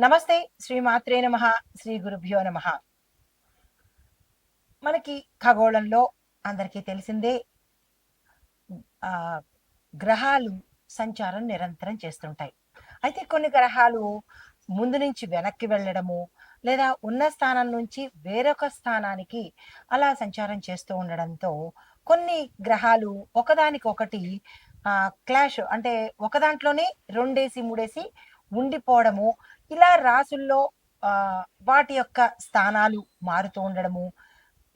నమస్తే శ్రీ మాత్రే నమ శ్రీ గురుభ్యో నమ. మనకి ఖగోళంలో అందరికీ తెలిసిందే ఆ గ్రహాలు సంచారం నిరంతరం చేస్తుంటాయి. అయితే కొన్ని గ్రహాలు ముందు నుంచి వెనక్కి వెళ్ళడము లేదా ఉన్న స్థానం నుంచి వేరొక స్థానానికి అలా సంచారం చేస్తూ ఉండడంతో కొన్ని గ్రహాలు ఒకదానికొకటి ఆ క్లాష్ అంటే ఒక దాంట్లోనే రెండేసి మూడేసి ఉండిపోవడము ఇలా రాసుల్లో వాటి యొక్క స్థానాలు మారుతూ ఉండడము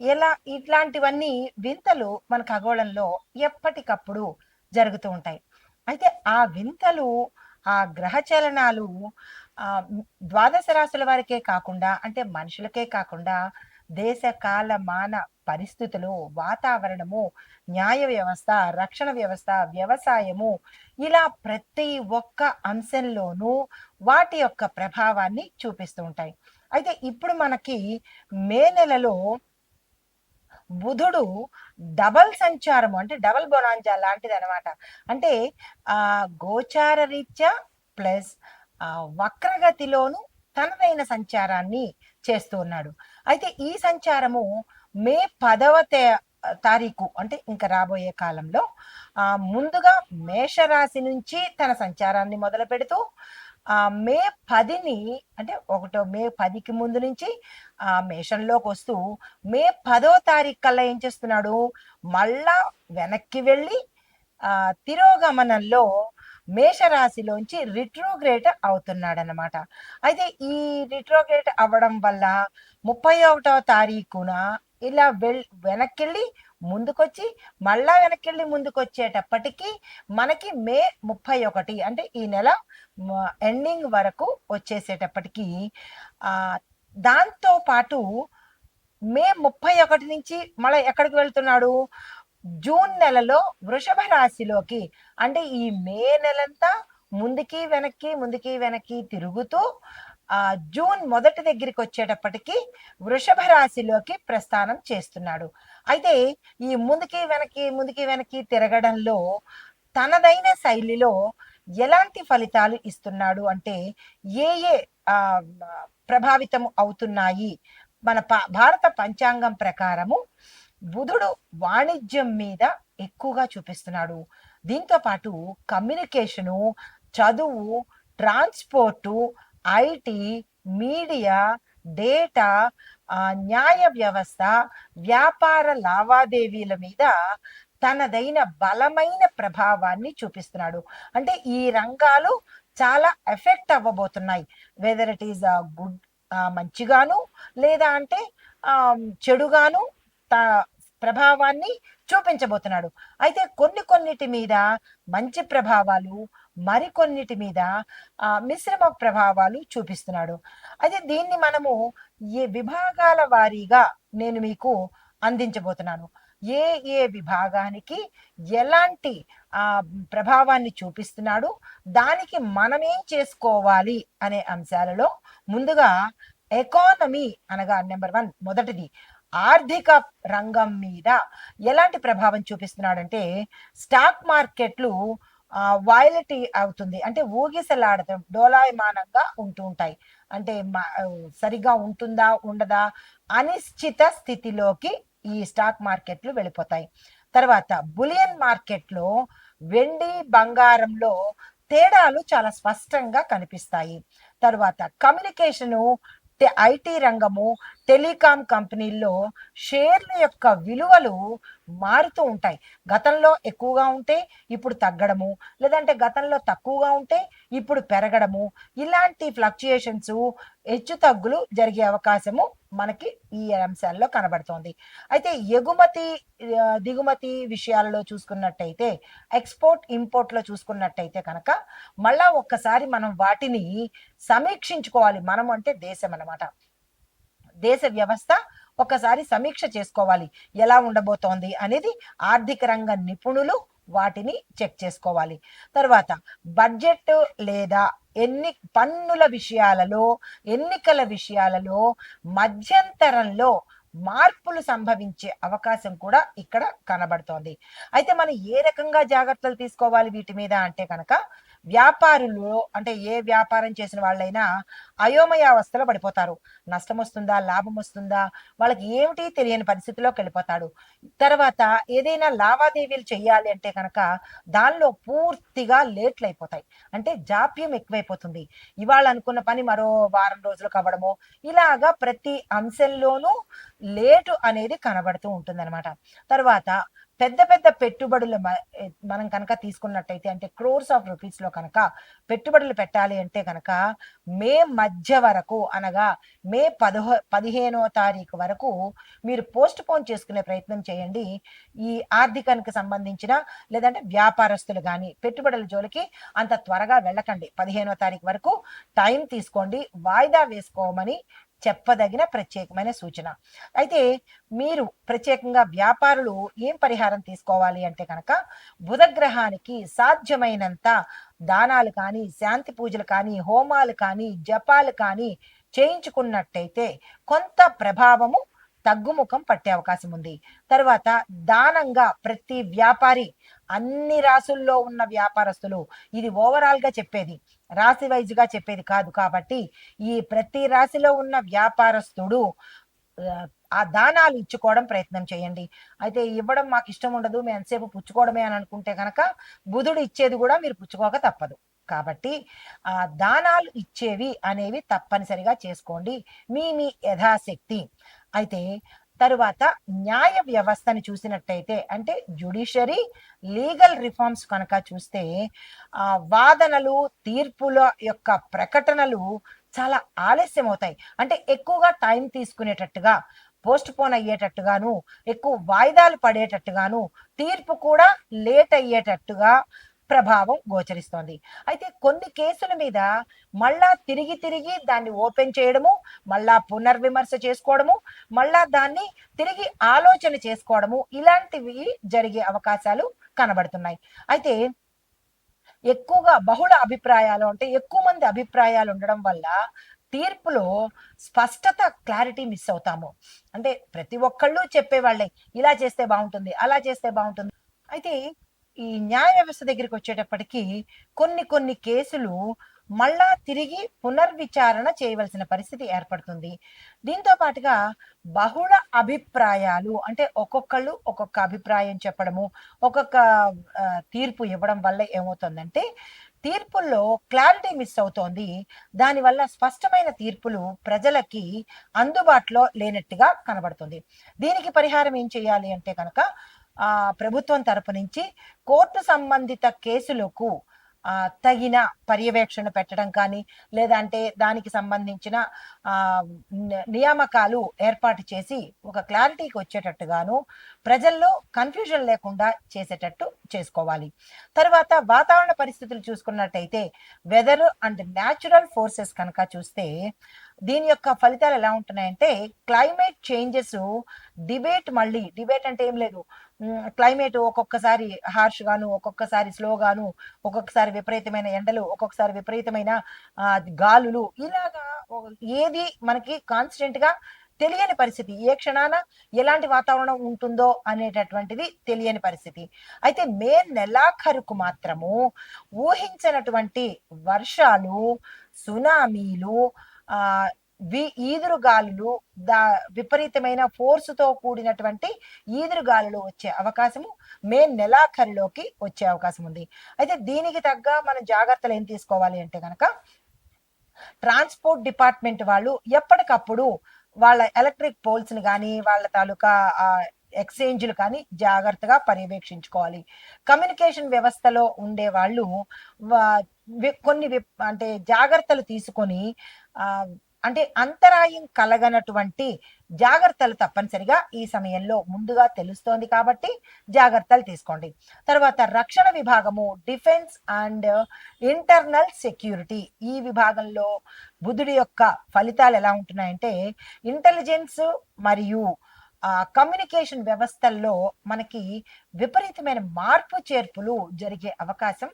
ఎలా ఇట్లాంటివన్నీ వింతలు మన ఖగోళంలో ఎప్పటికప్పుడు జరుగుతూ ఉంటాయి. అయితే ఆ వింతలు ఆ గ్రహ చలనాలు ద్వాదశ రాశుల వారికే కాకుండా అంటే మనుషులకే కాకుండా దేశ కాల మాన పరిస్థితులు వాతావరణము న్యాయ వ్యవస్థ రక్షణ వ్యవస్థ వ్యవసాయము ఇలా ప్రతి ఒక్క అంశంలోనూ వాటి యొక్క ప్రభావాన్ని చూపిస్తూ ఉంటాయి. అయితే ఇప్పుడు మనకి మే నెలలో బుధుడు డబల్ సంచారము అంటే డబల్ బొనాంజా లాంటిది అనమాట అంటే ఆ గోచార రీత్యా ప్లస్ ఆ వక్రగతిలోను తనదైన సంచారాన్ని చేస్తూ ఉన్నాడు. అయితే ఈ సంచారము మే పదవ తే- తారీఖు అంటే ఇంకా రాబోయే కాలంలో ముందుగా మేషరాశి నుంచి తన సంచారాన్ని మొదలు పెడుతూ మే పదిని అంటే ఒకటో మే పదికి ముందు నుంచి ఆ మేషంలోకి వస్తూ మే పదో తారీఖు కల్లా ఏం చేస్తున్నాడు? మళ్ళా వెనక్కి వెళ్ళి ఆ తిరోగమనంలో మేషరాశిలోంచి రిట్రోగ్రేట్ అవుతున్నాడనమాట అయితే ఈ రిట్రోగ్రేట్ అవ్వడం వల్ల ముప్పై ఒకటవ తారీఖున ఇలా వెల్ వెనక్కెళ్ళి ముందుకొచ్చి మళ్ళా వెనక్కెళ్ళి ముందుకొచ్చేటప్పటికీ మనకి మే ముప్పై ఒకటి అంటే ఈ నెల ఎండింగ్ వరకు వచ్చేసేటప్పటికీ దాంతో పాటు మే ముప్పై ఒకటి నుంచి మళ్ళీ ఎక్కడికి వెళ్తున్నాడు? జూన్ నెలలో వృషభ రాశిలోకి అంటే ఈ మే నెలంతా ముందుకి వెనక్కి ముందుకి వెనక్కి తిరుగుతూ ఆ జూన్ మొదటి దగ్గరికి వచ్చేటప్పటికి వృషభ రాశిలోకి ప్రస్థానం చేస్తున్నాడు. అయితే ఈ ముందుకి వెనక్కి ముందుకి వెనక్కి తిరగడంలో తనదైన శైలిలో ఎలాంటి ఫలితాలు ఇస్తున్నాడు? అంటే ఏ ఏ ప్రభావితం అవుతున్నాయి? మన భారత పంచాంగం ప్రకారము బుధుడు వాణిజ్యం మీద ఎక్కువగా చూపిస్తున్నాడు. దీంతో పాటు కమ్యూనికేషను చదువు ట్రాన్స్పోర్టు ఐటీ మీడియా డేటా న్యాయ వ్యవస్థ వ్యాపార లావాదేవీల మీద తనదైన బలమైన ప్రభావాన్ని చూపిస్తున్నాడు. అంటే ఈ రంగాలు చాలా ఎఫెక్ట్ అవ్వబోతున్నాయి. వెదర్ ఇట్ ఈస్ గుడ్ మంచిగాను లేదా అంటే చెడుగాను త- ప్రభావాన్ని చూపించబోతున్నాడు. అయితే కొన్ని కొన్నిటి మీద మంచి ప్రభావాలు మరికొన్నిటి మీద మిశ్రమ ప్రభావాలు చూపిస్తున్నాడు. అయితే దీన్ని మనము ఏ విభాగాల వారీగా నేను మీకు అందించబోతున్నాను? ఏ ఏ విభాగానికి ఎలాంటి ఆ ప్రభావాన్ని చూపిస్తున్నాడు? దానికి మనమేం చేసుకోవాలి అనే అంశాలలో ముందుగా ఎకానమీ అనగా నెంబర్ వన్ మొదటిది. ఆర్థిక రంగం మీద ఎలాంటి ప్రభావం చూపిస్తున్నాడంటే స్టాక్ మార్కెట్లు వాయిలిటీ అవుతుంది. అంటే ఊగిసలాడటం డోలాయమానంగా ఉంటూ ఉంటాయి. అంటే మా- సరిగా ఉంటుందా ఉండదా అనిశ్చిత స్థితిలోకి ఈ స్టాక్ మార్కెట్లు వెళ్ళిపోతాయి. తర్వాత బులియన్ మార్కెట్లో వెండి బంగారంలో తేడాలు చాలా స్పష్టంగా కనిపిస్తాయి. తర్వాత కమ్యూనికేషను ఐటీ రంగము టెలికాం కంపెనీల్లో షేర్ల యొక్క విలువలు మారుతూ ఉంటాయి. గతంలో ఎక్కువగా ఉంటే ఇప్పుడు తగ్గడము లేదంటే గతంలో తక్కువగా ఉంటే ఇప్పుడు పెరగడము. ఇలాంటి ఫ్లక్చుయేషన్స్ హెచ్చు తగ్గులు జరిగే అవకాశము మనకి ఈ అంశాల్లో కనబడుతోంది. అయితే ఎగుమతి దిగుమతి విషయాలలో చూసుకున్నట్టయితే ఎక్స్పోర్ట్ ఇంపోర్ట్లో చూసుకున్నట్టయితే కనుక మళ్ళా ఒక్కసారి మనం వాటిని సమీక్షించుకోవాలి. మనం అంటే దేశం అనమాట దేశ వ్యవస్థ ఒకసారి సమీక్ష చేసుకోవాలి. ఎలా ఉండబోతోంది అనేది ఆర్థిక రంగ నిపుణులు వాటిని చెక్ చేసుకోవాలి. తర్వాత బడ్జెట్ లేదా ఎన్ని పన్నుల విషయాలలో ఎన్నికల విషయాలలో మధ్యంతరంలో మార్పులు సంభవించే అవకాశం కూడా ఇక్కడ కనబడుతోంది. అయితే మనం ఏ రకంగా జాగ్రత్తలు తీసుకోవాలి వీటి మీద అంటే కనుక వ్యాపారులు అంటే ఏ వ్యాపారం చేసిన వాళ్ళైనా అయోమయ అవస్థలో పడిపోతారు. నష్టం వస్తుందా? లాభం వస్తుందా? వాళ్ళకి ఏమిటి తెలియని పరిస్థితిలోకి వెళ్ళిపోతాడు. తర్వాత ఏదైనా లావాదేవీలు చేయాలి అంటే కనుక దానిలో పూర్తిగా లేట్లు అయిపోతాయి. అంటే జాప్యం ఎక్కువైపోతుంది. ఇవాళ అనుకున్న పని మరో వారం రోజులకు అవ్వడము ఇలాగా ప్రతి అంశంలోనూ లేటు అనేది కనబడుతూ ఉంటుందన్నమాట. తర్వాత పెద్ద పెద్ద పెట్టుబడులు మ- మనం కనుక తీసుకున్నట్టయితే అంటే క్రోర్స్ ఆఫ్ రూపీస్లో కనుక పెట్టుబడులు పెట్టాలి అంటే కనుక మే మధ్య వరకు అనగా మే పదహో పదిహేనో తారీఖు వరకు మీరు పోస్ట్ పోన్ చేసుకునే ప్రయత్నం చేయండి. ఈ ఆర్థికానికి సంబంధించిన లేదంటే వ్యాపారస్తులు కానీ పెట్టుబడుల జోలికి అంత త్వరగా వెళ్ళకండి. పదిహేనో తారీఖు వరకు టైం తీసుకోండి. వాయిదా వేసుకోమని చెప్పదగిన ప్రత్యేకమైన సూచన. అయితే మీరు ప్రత్యేకంగా వ్యాపారులు ఏం పరిహారం తీసుకోవాలి అంటే కనుక బుధగ్రహానికి సాధ్యమైనంత దానాలు కానీ శాంతి పూజలు కానీ హోమాలు కానీ జపాలు కానీ చేయించుకున్నట్టయితే కొంత ప్రభావము తగ్గుముఖం పట్టే అవకాశం ఉంది. తర్వాత దానంగా ప్రతి వ్యాపారి అన్ని రాసుల్లో ఉన్న వ్యాపారస్తులు ఇది ఓవరాల్గా చెప్పేది. రాశి వైజ్గా చెప్పేది కాదు కాబట్టి ఈ ప్రతి రాశిలో ఉన్న వ్యాపారస్తుడు ఆ, ఆ దానాలు ఇచ్చుకోవడం ప్రయత్నం చేయండి. అయితే ఇవ్వడం మాకు ఇష్టం ఉండదు మేము ఎంతసేపు పుచ్చుకోవడమే అని అనుకుంటే కనుక బుధుడు ఇచ్చేది కూడా మీరు పుచ్చుకోక తప్పదు. కాబట్టి ఆ దానాలు ఇచ్చేవి అనేవి తప్పనిసరిగా చేసుకోండి. మీ మీ యథాశక్తి. అయితే తరువాత న్యాయ వ్యవస్థని చూసినట్టయితే అంటే జ్యుడిషరీ లీగల్ రిఫార్మ్స్ కనుక చూస్తే ఆ వాదనలు తీర్పుల యొక్క ప్రకటనలు చాలా ఆలస్యం అవుతాయి అంటే ఎక్కువగా టైం తీసుకునేటట్టుగా పోస్ట్ పోన్ అయ్యేటట్టుగాను ఎక్కువ వాయిదాలు పడేటట్టుగాను తీర్పు కూడా లేట్ అయ్యేటట్టుగా ప్రభావం గోచరిస్తోంది. అయితే కొన్ని కేసుల మీద మళ్ళా తిరిగి తిరిగి దాన్ని ఓపెన్ చేయడము మళ్ళా పునర్విమర్శ చేసుకోవడము మళ్ళా దాన్ని తిరిగి ఆలోచన చేసుకోవడము ఇలాంటివి జరిగే అవకాశాలు కనబడుతున్నాయి. అయితే ఎక్కువగా బహుళ అభిప్రాయాలు అంటే ఎక్కువ మంది అభిప్రాయాలు ఉండడం వల్ల తీర్పులో స్పష్టత క్లారిటీ మిస్ అవుతాము. అంటే ప్రతి ఒక్కళ్ళు చెప్పేవాళ్ళే ఇలా చేస్తే బాగుంటుంది అలా చేస్తే బాగుంటుంది. అయితే ఈ న్యాయ వ్యవస్థ దగ్గరికి వచ్చేటప్పటికి కొన్ని కొన్ని కేసులు మళ్ళా తిరిగి పునర్విచారణ చేయవలసిన పరిస్థితి ఏర్పడుతుంది. దీంతో పాటుగా బహుళ అభిప్రాయాలు అంటే ఒక్కొక్కళ్ళు ఒక్కొక్క అభిప్రాయం చెప్పడము ఒక్కొక్క తీర్పు ఇవ్వడం వల్ల ఏమవుతుందంటే తీర్పుల్లో క్లారిటీ మిస్ అవుతోంది. దానివల్ల స్పష్టమైన తీర్పులు ప్రజలకి అందుబాటులో లేనట్టుగా కనబడుతుంది. దీనికి పరిహారం ఏం చేయాలి అంటే కనుక ప్రభుత్వం తరపు నుంచి కోర్టు సంబంధిత కేసులకు తగిన పర్యవేక్షణ పెట్టడం కానీ లేదంటే దానికి సంబంధించిన నియామకాలు ఏర్పాటు చేసి ఒక క్లారిటీకి వచ్చేటట్టుగాను ప్రజల్లో కన్ఫ్యూజన్ లేకుండా చేసేటట్టు చేసుకోవాలి. తర్వాత వాతావరణ పరిస్థితులు చూసుకున్నట్టయితే వెదర్ అండ్ న్యాచురల్ ఫోర్సెస్ కనుక చూస్తే దీని యొక్క ఫలితాలు ఎలా ఉంటున్నాయంటే క్లైమేట్ చేంజెస్ డిబేట్ మళ్ళీ డిబేట్ అంటే ఏం లేదు. క్లైమేట్ ఒక్కొక్కసారి హార్ష్ గాను ఒక్కొక్కసారి స్లో గాను ఒక్కొక్కసారి విపరీతమైన ఎండలు ఒక్కొక్కసారి విపరీతమైన గాలులు ఇలాగా ఏది మనకి కాన్స్టెంట్గా తెలియని పరిస్థితి. ఏ క్షణాన ఎలాంటి వాతావరణం ఉంటుందో అనేటటువంటిది తెలియని పరిస్థితి. అయితే మే నెలాఖరుకు మాత్రము ఊహించినటువంటి వర్షాలు సునామీలు ఆ వి ఈదురుగాలులు దా విపరీతమైన ఫోర్స్తో కూడినటువంటి కూడినటువంటి ఈదురుగాలులు వచ్చే అవకాశము మే నెలాఖరులోకి వచ్చే అవకాశం ఉంది. అయితే దీనికి తగ్గ మనం జాగ్రత్తలు ఏం తీసుకోవాలి అంటే కనుక ట్రాన్స్పోర్ట్ డిపార్ట్మెంట్ వాళ్ళు ఎప్పటికప్పుడు వాళ్ళ ఎలక్ట్రిక్ పోల్స్ని కానీ వాళ్ళ తాలూకా ఎక్స్చేంజ్లు కానీ జాగ్రత్తగా పర్యవేక్షించుకోవాలి. కమ్యూనికేషన్ వ్యవస్థలో ఉండే వాళ్ళు కొన్ని వి- అంటే జాగ్రత్తలు తీసుకొని అంటే అంతరాయం కలగనటువంటి జాగ్రత్తలు తప్పనిసరిగా ఈ సమయంలో ముందుగా తెలుస్తోంది కాబట్టి జాగ్రత్తలు తీసుకోండి. తర్వాత రక్షణ విభాగము డిఫెన్స్ అండ్ ఇంటర్నల్ సెక్యూరిటీ. ఈ విభాగంలో బుధుడి యొక్క ఫలితాలు ఎలా ఉంటున్నాయంటే ఇంటెలిజెన్స్ మరియు కమ్యూనికేషన్ వ్యవస్థల్లో మనకి విపరీతమైన మార్పు చేర్పులు జరిగే అవకాశం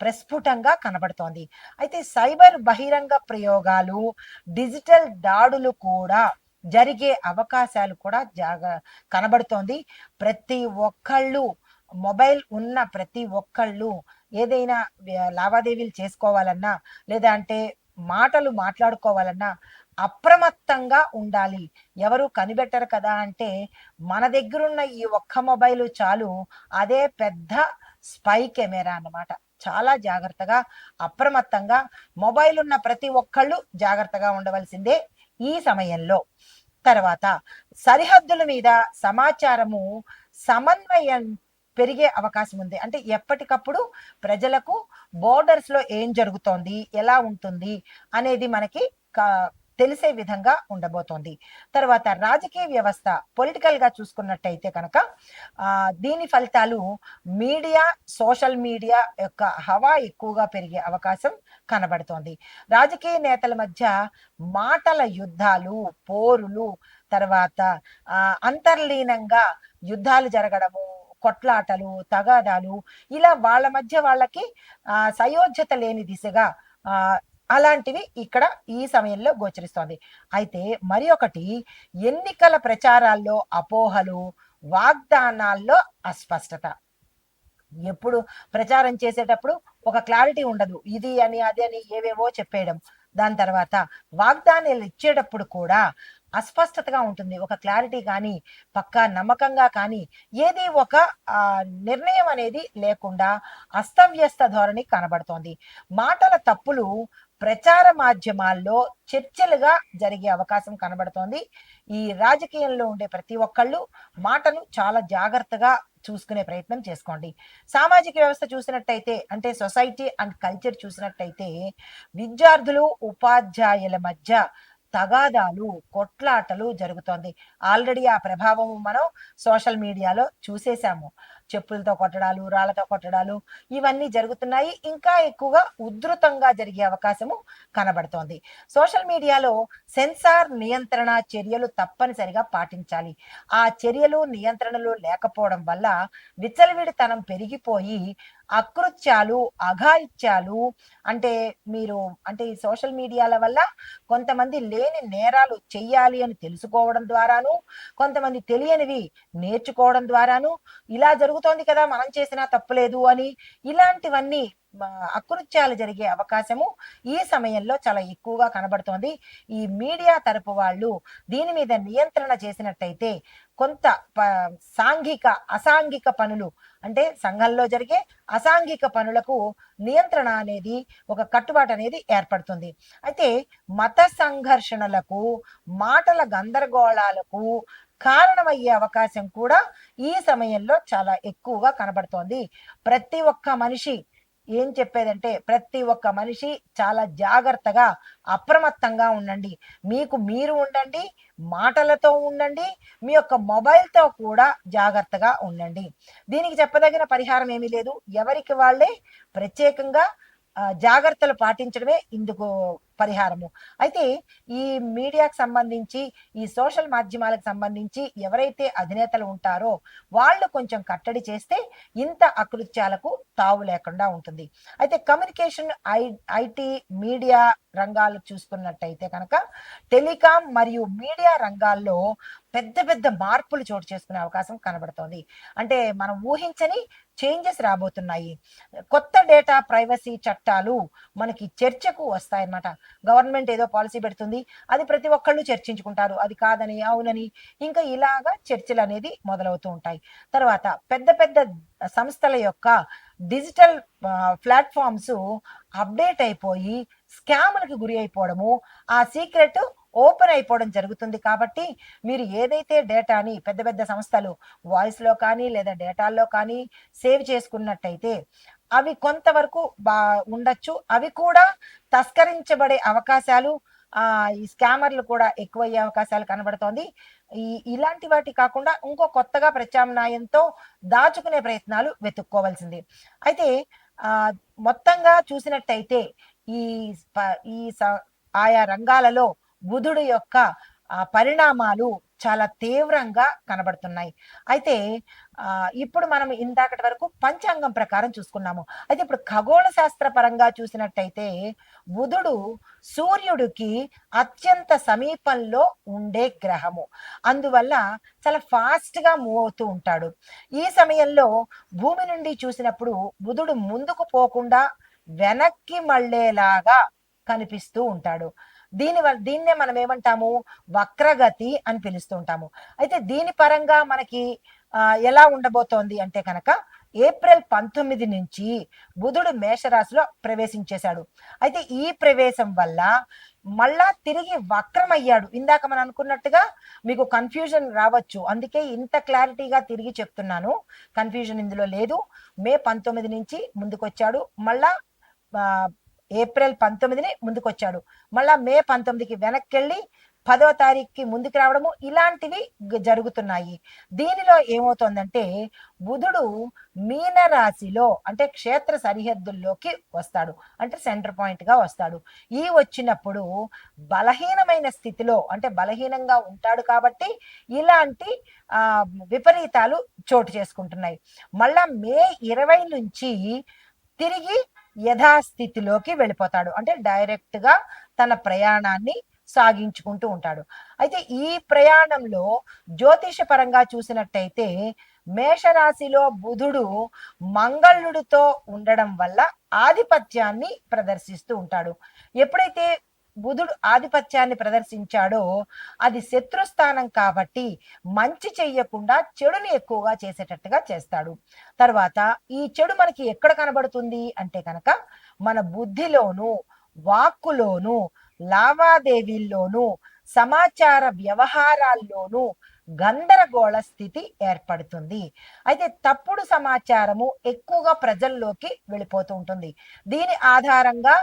ప్రస్ఫుటంగా కనబడుతోంది. అయితే సైబర్ బహిరంగ ప్రయోగాలు డిజిటల్ దాడులు కూడా జరిగే అవకాశాలు కూడా జాగ కనబడుతోంది. ప్రతి ఒక్కళ్ళు మొబైల్ ఉన్న ప్రతి ఒక్కళ్ళు ఏదైనా లావాదేవీలు చేసుకోవాలన్నా లేదా అంటే మాటలు మాట్లాడుకోవాలన్నా అప్రమత్తంగా ఉండాలి. ఎవరు కనిపెట్టరు కదా అంటే మన దగ్గరున్న ఈ ఒక్క మొబైల్ చాలు అదే పెద్ద స్పై కెమెరా అన్నమాట. చాలా జాగ్రత్తగా అప్రమత్తంగా మొబైల్ ఉన్న ప్రతి ఒక్కళ్ళు జాగ్రత్తగా ఉండవలసిందే ఈ సమయంలో. తర్వాత సరిహద్దుల మీద సమాచారము సమన్వయం పెరిగే అవకాశం ఉంది. అంటే ఎప్పటికప్పుడు ప్రజలకు బోర్డర్స్లో ఏం జరుగుతోంది ఎలా ఉంటుంది అనేది మనకి తెలిసే విధంగా ఉండబోతోంది. తర్వాత రాజకీయ వ్యవస్థ పొలిటికల్గా చూసుకున్నట్టయితే కనుక దీని ఫలితాలు మీడియా సోషల్ మీడియా యొక్క హవా ఎక్కువగా పెరిగే అవకాశం కనబడుతోంది. రాజకీయ నేతల మధ్య మాటల యుద్ధాలు పోరులు తర్వాత అంతర్లీనంగా యుద్ధాలు జరగడము కొట్లాటలు తగాదాలు ఇలా వాళ్ళ మధ్య వాళ్ళకి ఆ సయోధ్యత లేని దిశగా ఆ అలాంటివి ఇక్కడ ఈ సమయంలో గోచరిస్తోంది. అయితే మరి ఒకటి ఎన్నికల ప్రచారాల్లో అపోహలు వాగ్దానాల్లో అస్పష్టత. ఎప్పుడు ప్రచారం చేసేటప్పుడు ఒక క్లారిటీ ఉండదు. ఇది అని అది అని ఏవేవో చెప్పేయడం. దాని తర్వాత వాగ్దానాలు ఇచ్చేటప్పుడు కూడా అస్పష్టతగా ఉంటుంది. ఒక క్లారిటీ కానీ పక్కా నమ్మకంగా కానీ ఏది ఒక నిర్ణయం అనేది లేకుండా అస్తవ్యస్త ధోరణి కనబడుతోంది. మాటల తప్పులు ప్రచార మాధ్యమాల్లో చర్చలుగా జరిగే అవకాశం కనబడుతోంది. ఈ రాజకీయంలో ఉండే ప్రతి ఒక్కళ్ళు మాటను చాలా జాగ్రత్తగా చూసుకునే ప్రయత్నం చేసుకోండి. సామాజిక వ్యవస్థ చూసినట్టయితే అంటే సొసైటీ అండ్ కల్చర్ చూసినట్టయితే విద్యార్థులు ఉపాధ్యాయుల మధ్య తగాదాలు కొట్లాటలు జరుగుతోంది. ఆల్రెడీ ఆ ప్రభావం మనం సోషల్ మీడియాలో చూసేశాము. చెప్పులతో కొట్టడాలు రాళ్ళతో కొట్టడాలు ఇవన్నీ జరుగుతున్నాయి. ఇంకా ఎక్కువగా ఉధృతంగా జరిగే అవకాశము కనబడుతోంది. సోషల్ మీడియాలో సెన్సార్ నియంత్రణ చర్యలు తప్పనిసరిగా పాటించాలి. ఆ చర్యలు నియంత్రణలు లేకపోవడం వల్ల విచ్చలవిడితనం పెరిగిపోయి అకృత్యాలు అఘాయిత్యాలు అంటే మీరు అంటే ఈ సోషల్ మీడియాల వల్ల కొంతమంది లేని నేరాలు చెయ్యాలి అని తెలుసుకోవడం ద్వారాను కొంతమంది తెలియనివి నేర్చుకోవడం ద్వారాను ఇలా జరుగుతోంది కదా మనం చేసినా తప్పులేదు అని ఇలాంటివన్నీ అకృత్యాలు జరిగే అవకాశము ఈ సమయంలో చాలా ఎక్కువగా కనబడుతోంది. ఈ మీడియా తరపు వాళ్ళు దీని మీద నియంత్రణ చేసినట్టయితే కొంత ప- సాంఘిక అసాంఘిక పనులు అంటే సంఘంలో జరిగే అసాంఘిక పనులకు నియంత్రణ అనేది ఒక కట్టుబాటు అనేది ఏర్పడుతుంది. అయితే మత సంఘర్షణలకు మాటల గందరగోళాలకు కారణమయ్యే అవకాశం కూడా ఈ సమయంలో చాలా ఎక్కువగా కనబడుతోంది. ప్రతి ఒక్క మనిషి ఏం చెప్పేదంటే ప్రతి ఒక్క మనిషి చాలా జాగ్రత్తగా అప్రమత్తంగా ఉండండి. మీకు మీరు ఉండండి మాటలతో ఉండండి మీ యొక్క మొబైల్తో కూడా జాగ్రత్తగా ఉండండి. దీనికి చెప్పదగిన పరిహారం ఏమీ లేదు. ఎవరికి వాళ్ళే ప్రత్యేకంగా జాగ్రత్తలు పాటించడమే ఇందుకు పరిహారము. అయితే ఈ మీడియాకు సంబంధించి ఈ సోషల్ మాధ్యమాలకు సంబంధించి ఎవరైతే అధినేతలు ఉంటారో వాళ్ళు కొంచెం కట్టడి చేస్తే ఇంత అకృత్యాలకు తావు లేకుండా ఉంటుంది. అయితే కమ్యూనికేషన్ ఐ ఐటీ మీడియా రంగాలు చూసుకున్నట్టయితే కనుక టెలికాం మరియు మీడియా రంగాల్లో పెద్ద పెద్ద మార్పులు చోటు చేసుకునే అవకాశం కనబడుతోంది. అంటే మనం ఊహించని చేంజెస్ రాబోతున్నాయి. కొత్త డేటా ప్రైవసీ చట్టాలు మనకి చర్చకు వస్తాయన్నమాట. గవర్నమెంట్ ఏదో పాలసీ పెడుతుంది అది ప్రతి ఒక్కళ్ళు చర్చించుకుంటారు. అది కాదని అవునని ఇంకా ఇలాగా చర్చలు అనేది మొదలవుతూ ఉంటాయి. తర్వాత పెద్ద పెద్ద సంస్థల యొక్క డిజిటల్ ప్లాట్ఫామ్స్ అప్డేట్ అయిపోయి స్కామ్లకు గురి అయిపోవడము ఆ సీక్రెట్ ఓపెన్ అయిపోవడం జరుగుతుంది కాబట్టి మీరు ఏదైతే డేటాని పెద్ద పెద్ద సంస్థలు వాయిస్లో కానీ లేదా డేటాల్లో కానీ సేవ్ చేసుకున్నట్టయితే అవి కొంతవరకు బా ఉండొచ్చు. అవి కూడా తస్కరించబడే అవకాశాలు ఈ స్కామర్లు కూడా ఎక్కువయ్యే అవకాశాలు కనబడుతోంది. ఈ ఇలాంటి వాటి కాకుండా ఇంకో కొత్తగా ప్రత్యామ్నాయంతో దాచుకునే ప్రయత్నాలు వెతుక్కోవాల్సింది. అయితే ఆ మొత్తంగా చూసినట్టయితే ఈ ఈ స- ఆయా రంగాలలో బుధుడు యొక్క పరిణామాలు చాలా తీవ్రంగా కనబడుతున్నాయి. అయితే ఇప్పుడు మనం ఇందాకటి వరకు పంచాంగం ప్రకారం చూసుకున్నాము. అయితే ఇప్పుడు ఖగోళ శాస్త్ర పరంగా చూసినట్టయితే బుధుడు సూర్యుడికి అత్యంత సమీపంలో ఉండే గ్రహము. అందువల్ల చాలా ఫాస్ట్గా మూవ్ అవుతూ ఉంటాడు. ఈ సమయంలో భూమి నుండి చూసినప్పుడు బుధుడు ముందుకు పోకుండా వెనక్కి మళ్ళేలాగా కనిపిస్తూ ఉంటాడు. దీని వల్ల దీన్నే మనం ఏమంటాము? వక్రగతి అని పిలుస్తూ ఉంటాము. అయితే దీని పరంగా మనకి ఎలా ఉండబోతోంది అంటే కనుక ఏప్రిల్ పంతొమ్మిది నుంచి బుధుడు మేషరాశిలో ప్రవేశించేశాడు. అయితే ఈ ప్రవేశం వల్ల మళ్ళా తిరిగి వక్రమయ్యాడు. ఇందాక మనం అనుకున్నట్టుగా మీకు కన్ఫ్యూజన్ రావచ్చు. అందుకే ఇంత క్లారిటీగా తిరిగి చెప్తున్నాను. కన్ఫ్యూజన్ ఇందులో లేదు. మే పంతొమ్మిది నుంచి ముందుకొచ్చాడు. మళ్ళా ఏప్రిల్ పంతొమ్మిదిని ముందుకొచ్చాడు. మళ్ళా మే పంతొమ్మిదికి వెనక్కి వెళ్ళి పదో తారీఖుకి ముందుకు రావడము ఇలాంటివి జరుగుతున్నాయి. దీనిలో ఏమవుతోందంటే బుధుడు మీన రాశిలో అంటే క్షేత్ర సరిహద్దుల్లోకి వస్తాడు. అంటే సెంటర్ పాయింట్గా వస్తాడు. ఈ వచ్చినప్పుడు బలహీనమైన స్థితిలో అంటే బలహీనంగా ఉంటాడు కాబట్టి ఇలాంటి విపరీతాలు చోటు చేసుకుంటున్నాయి. మళ్ళా మే ఇరవై నుంచి తిరిగి యథాస్థితిలోకి వెళ్ళిపోతాడు. అంటే డైరెక్ట్గా తన ప్రయాణాన్ని సాగించుకుంటూ ఉంటాడు. అయితే ఈ ప్రయాణంలో జ్యోతిష పరంగా చూసినట్టయితే మేషరాశిలో బుధుడు మంగళుడితో ఉండడం వల్ల ఆధిపత్యాన్ని ప్రదర్శిస్తూ ఉంటాడు. ఎప్పుడైతే బుధుడు ఆధిపత్యాన్ని ప్రదర్శించాడో అది శత్రుస్థానం కాబట్టి మంచి చెయ్యకుండా చెడుని ఎక్కువగా చేసేటట్టుగా చేస్తాడు. తర్వాత ఈ చెడు మనకి ఎక్కడ కనబడుతుంది అంటే కనుక మన బుద్ధిలోను వాక్కులోను లావాదేవీల్లోనూ సమాచార వ్యవహారాల్లోనూ గందరగోళ స్థితి ఏర్పడుతుంది. అయితే తప్పుడు సమాచారము ఎక్కువగా ప్రజల్లోకి వెళ్ళిపోతూ ఉంటుంది. దీని ఆధారంగా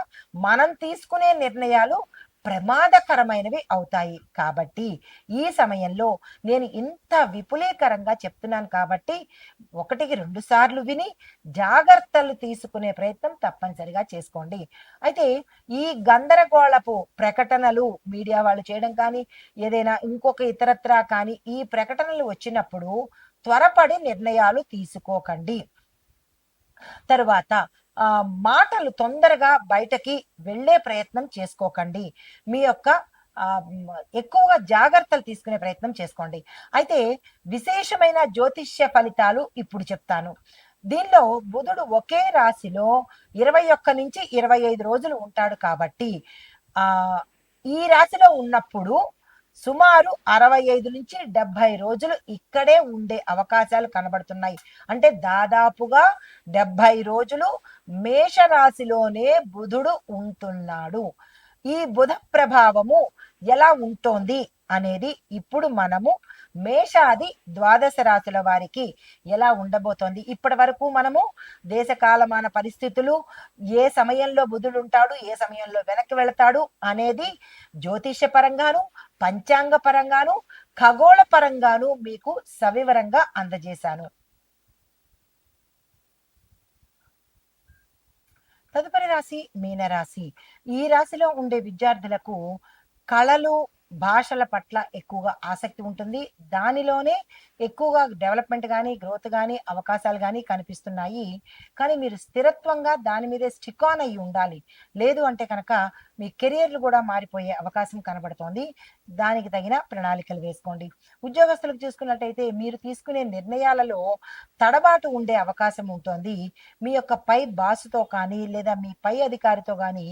మనం తీసుకునే నిర్ణయాలు ప్రమాదకరమైనవి అవుతాయి. కాబట్టి ఈ సమయంలో నేను ఇంత విపులీకరంగా చెప్తున్నాను కాబట్టి ఒకటికి రెండు సార్లు విని జాగ్రత్తలు తీసుకునే ప్రయత్నం తప్పనిసరిగా చేసుకోండి. అయితే ఈ గందరగోళపు ప్రకటనలు మీడియా వాళ్ళు చేయడం కానీ ఏదైనా ఇంకొక ఇతరత్రా కానీ ఈ ప్రకటనలు వచ్చినప్పుడు త్వరపడి నిర్ణయాలు తీసుకోకండి. తరువాత మాటలు తొందరగా బయటకి వెళ్ళే ప్రయత్నం చేసుకోకండి. మీ యొక్క ఎక్కువగా జాగ్రత్తలు తీసుకునే ప్రయత్నం చేసుకోండి. అయితే విశేషమైన జ్యోతిష్య ఫలితాలు ఇప్పుడు చెప్తాను. దీనిలో బుధుడు ఒకే రాశిలో ఇరవై ఒక్క నుంచి ఇరవై ఐదు రోజులు ఉంటాడు కాబట్టి ఆ ఈ రాశిలో ఉన్నప్పుడు సుమారు అరవై ఐదు నుంచి డెబ్బై రోజులు ఇక్కడే ఉండే అవకాశాలు కనబడుతున్నాయి. అంటే దాదాపుగా డెబ్బై రోజులు మేషరాశిలోనే బుధుడు ఉంటున్నాడు. ఈ బుధ ప్రభావము ఎలా ఉంటోంది అనేది ఇప్పుడు మనము మేషాది ద్వాదశ రాశుల వారికి ఎలా ఉండబోతోంది? ఇప్పటి వరకు మనము దేశకాలమాన పరిస్థితులు ఏ సమయంలో బుధుడు ఉంటాడు ఏ సమయంలో వెనక్కి వెళతాడు అనేది జ్యోతిష్య పరంగాను పంచాంగ పరంగాను ఖగోళ పరంగాను మీకు సవివరంగా అందజేశాను. తదుపరి రాశి మీనరాశి. ఈ రాశిలో ఉండే విద్యార్థులకు కళలు భాషల పట్ల ఎక్కువగా ఆసక్తి ఉంటుంది. దానిలోనే ఎక్కువగా డెవలప్మెంట్ కానీ గ్రోత్ కానీ అవకాశాలు కానీ కనిపిస్తున్నాయి. కానీ మీరు స్థిరత్వంగా దాని మీదే స్టిక్ ఆన్ అయ్యి ఉండాలి. లేదు అంటే కనుక మీ కెరియర్లు కూడా మారిపోయే అవకాశం కనబడుతోంది. దానికి తగిన ప్రణాళికలు వేసుకోండి. ఉద్యోగస్తులకు చూసుకున్నట్టయితే మీరు తీసుకునే నిర్ణయాలలో తడబాటు ఉండే అవకాశం ఉంటుంది. మీ యొక్క పై బాసుతో కానీ లేదా మీ పై అధికారితో కానీ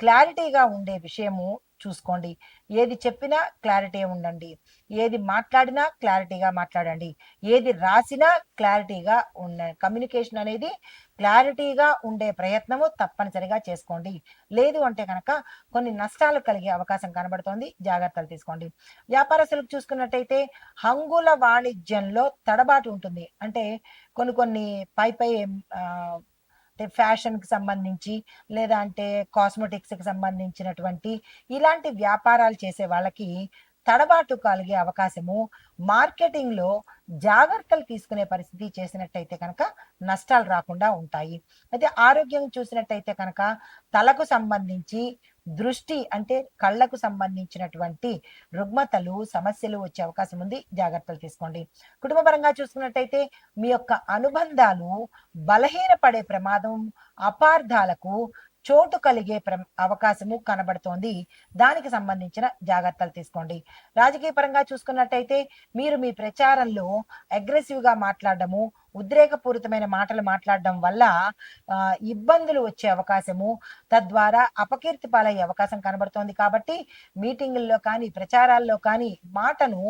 క్లారిటీగా ఉండే విషయము చూసుకోండి. ఏది చెప్పినా క్లారిటీ ఉండండి. ఏది మాట్లాడినా క్లారిటీగా మాట్లాడండి. ఏది రాసినా క్లారిటీగా ఉన్న కమ్యూనికేషన్ అనేది క్లారిటీగా ఉండే ప్రయత్నము తప్పనిసరిగా చేసుకోండి. లేదు అంటే కనుక కొన్ని నష్టాలు కలిగే అవకాశం కనబడుతోంది. జాగ్రత్తలు తీసుకోండి. వ్యాపారస్తులకు చూసుకున్నట్టయితే హంగుల వాణిజ్యంలో తడబాటు ఉంటుంది. అంటే కొన్ని కొన్ని పై పై అంటే ఫ్యాషన్కి సంబంధించి లేదా అంటే కాస్మెటిక్స్కి సంబంధించినటువంటి ఇలాంటి వ్యాపారాలు చేసే వాళ్ళకి తడబాటు కలిగే అవకాశము మార్కెటింగ్లో జాగ్రత్తలు తీసుకునే పరిస్థితి చేసినట్టయితే కనుక నష్టాలు రాకుండా ఉంటాయి. అయితే ఆరోగ్యం చూసినట్టయితే కనుక తలకు సంబంధించి దృష్టి అంటే కళ్ళకు సంబంధించినటువంటి రుగ్మతలు సమస్యలు వచ్చే అవకాశం ఉంది. జాగ్రత్తలు తీసుకోండి. కుటుంబపరంగా చూసుకున్నట్టయితే మీ యొక్క అనుబంధాలు బలహీనపడే ప్రమాదం అపార్థాలకు చోటు కలిగే ప్ర అవకాశము కనబడుతోంది. దానికి సంబంధించిన జాగ్రత్తలు తీసుకోండి. రాజకీయ పరంగా చూసుకున్నట్టయితే మీరు మీ ప్రచారంలో అగ్రెసివ్గా మాట్లాడడము ఉద్రేకపూరితమైన మాటలు మాట్లాడడం వల్ల ఇబ్బందులు వచ్చే అవకాశము తద్వారా అపకీర్తి పాలయ్యే అవకాశం కనబడుతోంది. కాబట్టి మీటింగుల్లో కానీ ప్రచారాల్లో కానీ మాటను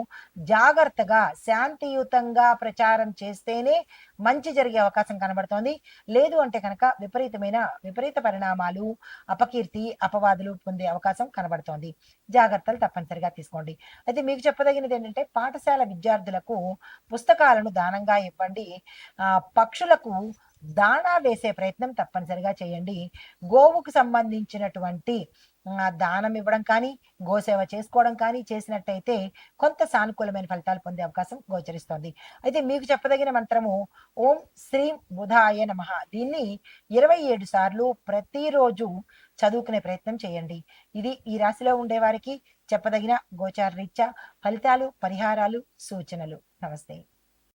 జాగ్రత్తగా శాంతియుతంగా ప్రచారం చేస్తేనే మంచి జరిగే అవకాశం కనబడుతోంది. లేదు అంటే కనుక విపరీతమైన విపరీత పరిణామాలు అపకీర్తి అపవాదులు పొందే అవకాశం కనబడుతోంది. జాగ్రత్తలు తప్పనిసరిగా తీసుకోండి. అయితే మీకు చెప్పదగినది ఏంటంటే పాఠశాల విద్యార్థులకు పుస్తకాలను దానంగా ఇవ్వండి. పక్షులకు దాణా వేసే ప్రయత్నం తప్పనిసరిగా చేయండి. గోవుకు సంబంధించినటువంటి దానం ఇవ్వడం కానీ గోసేవ చేసుకోవడం కానీ చేసినట్టయితే కొంత సానుకూలమైన ఫలితాలు పొందే అవకాశం గోచరిస్తోంది. అయితే మీకు చెప్పదగిన మంత్రము ఓం శ్రీం బుధాయ నమ. దీన్ని ఇరవై ఏడు సార్లు ప్రతిరోజు చదువుకునే ప్రయత్నం చేయండి. ఇది ఈ రాశిలో ఉండేవారికి చెప్పదగిన గోచార రీత్యా ఫలితాలు పరిహారాలు సూచనలు. నమస్తే.